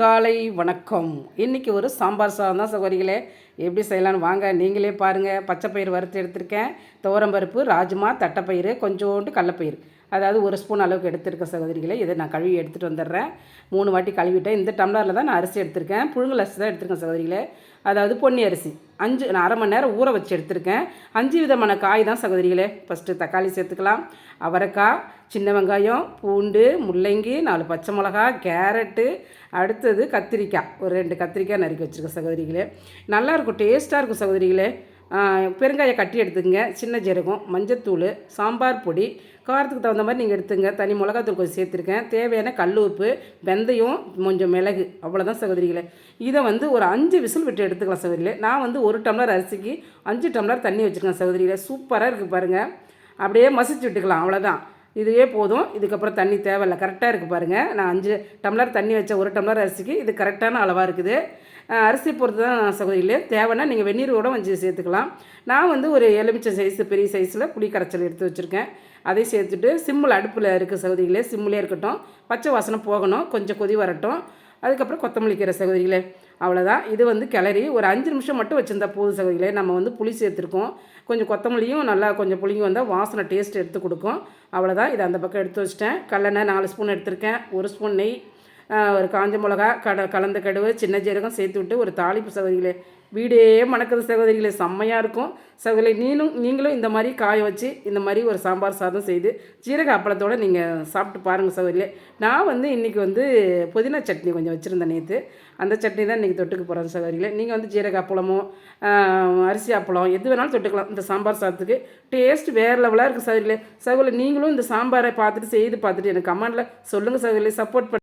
காலை வணக்கம். இன்றைக்கி ஒரு சாம்பார் சாதம் தான் சகோதரிகளே. எப்படி செய்யலான்னு வாங்க. நீங்களே பாருங்கள் பச்சைப்பயிறு வறுத்து எடுத்திருக்கேன். துவரம்பருப்பு ராஜ்மா தட்டைப்பயிறு கொஞ்சோண்டு கடலப்பயிறு. அதாவது ஒரு ஸ்பூன் அளவுக்கு எடுத்திருக்கேன் சகோதரிகளை இதை நான் கழுவி எடுத்துகிட்டு வந்துடுறேன். மூணு வாட்டி கழுவிட்டேன். இந்த டம்ளரில் தான் நான் அரிசி எடுத்திருக்கேன். புழுங்கல் அரிசி தான் எடுத்திருக்கேன் சகோதரிகளை. அதாவது பொன்னி அரிசி. அஞ்சு நான் அரை மணி நேரம் ஊற வச்சு எடுத்திருக்கேன். அஞ்சு விதமான காய் தான் சகோதரிகளே. ஃபஸ்ட்டு தக்காளி சேர்த்துக்கலாம். அவரைக்காய் சின்ன வெங்காயம் பூண்டு முள்ளங்கி நாலு பச்சை மிளகா கேரட்டு அடுத்தது கத்திரிக்காய். ஒரு ரெண்டு கத்திரிக்காய் நறுக்கி வச்சுருக்கேன் சகோதரிகளே. நல்லாயிருக்கும் டேஸ்ட்டாக இருக்கும் சகோதரிகளே. பெருங்காயை கட்டி எடுத்துக்கங்க. சின்ன ஜீரகம் மஞ்சத்தூள் சாம்பார் பொடி. காரத்துக்கு தகுந்த மாதிரி நீங்கள் எடுத்துங்க. தனி மிளகாத்தூள் கொஞ்சம் சேர்த்துருக்கேன். தேவையான கல் உப்பு வெந்தயம் கொஞ்சம் மிளகு. அவ்வளோதான் சகோதரிகளே. இதை வந்து ஒரு அஞ்சு விசில் விட்டு எடுத்துக்கலாம் சகோதரிகளே. நான் வந்து ஒரு டம்ளர் அரிசிக்கு அஞ்சு டம்ளர் தண்ணி வச்சுருக்கேன் சகோதரிகளே. சூப்பராக இருக்குது பாருங்கள் அப்படியே மசிச்சு விட்டுக்கலாம். அவ்வளோதான் இதுவே போதும். இதுக்கப்புறம் தண்ணி தேவையில்ல. கரெக்டாக இருக்குது பாருங்கள் நான் அஞ்சு டம்ளர் தண்ணி வச்ச ஒரு டம்ளர் அரிசிக்கு இது கரெக்டான அளவாக இருக்குது. அரிசி பொறுத்து தான் சகோதரிகளே தேவைன்னா நீங்கள் வெந்நீர் கூட வச்சு சேர்த்துக்கலாம். நான் வந்து ஒரு எலுமிச்சை சைஸு பெரிய சைஸில் புளி கரைச்சல் எடுத்து வச்சுருக்கேன். அதை சேர்த்துட்டு சிம்மில் அடுப்பில் இருக்குது சகோதரிகளே சிம்மிலே இருக்கட்டும். பச்சை வாசனை போகணும். கொஞ்சம் கொதி வரட்டும். அதுக்கப்புறம் கொத்தமல்லி கீரை சகோதரிகளே அவ்வளோதான் இது வந்து கிளறி ஒரு அஞ்சு நிமிஷம் மட்டும் வச்சுருந்தா போதும் சகோதரிகளே. நம்ம வந்து புளி சேர்த்துருக்கோம். கொஞ்சம் கொத்தமல்லியும் நல்லா கொஞ்சம் புளியும் வந்தால் வாசனை டேஸ்ட் எடுத்து கொடுக்கும். அவ்வளோதான் இதை அந்த பக்கம் எடுத்து வச்சிட்டேன். கல்லெண்ணெய் நாலு ஸ்பூன் எடுத்திருக்கேன். ஒரு ஸ்பூன் நெய். ஒரு காஞ்ச மிளகா கட கலந்த கடுவு சின்ன ஜீரகம் சேர்த்து விட்டு ஒரு தாளிப்பு சகோதரிகளே. வீடே மணக்குது சகோதரிகளே செம்மையாக இருக்கும். சகோதரி நீனும் நீங்களும் இந்த மாதிரி காய வச்சு இந்த மாதிரி ஒரு சாம்பார் சாதம் செய்து ஜீரக அப்பளத்தோடு நீங்கள் சாப்பிட்டு பாருங்கள் சகோதரிகளே. நான் வந்து இன்றைக்கி வந்து புதினா சட்னி கொஞ்சம் வச்சுருந்தேன் நேற்று அந்த சட்னி தான் இன்றைக்கி தொட்டுக்கு போகிறேன் சகோதரிகளே. நீங்கள் வந்து ஜீரக அப்பளமோ அரிசி அப்பளம் எது வேணாலும் தொட்டுக்கலாம். இந்த சாம்பார் சாதத்துக்கு டேஸ்ட் வேறு லெவலாக இருக்குது சகோதரிகளே. சகோதரி நீங்களும் இந்த சாம்பாரை பார்த்துட்டு செய்து பார்த்துட்டு எனக்கு கமெண்டில் சொல்லுங்கள் சகோதரிகளே. சப்போர்ட் பண்ணி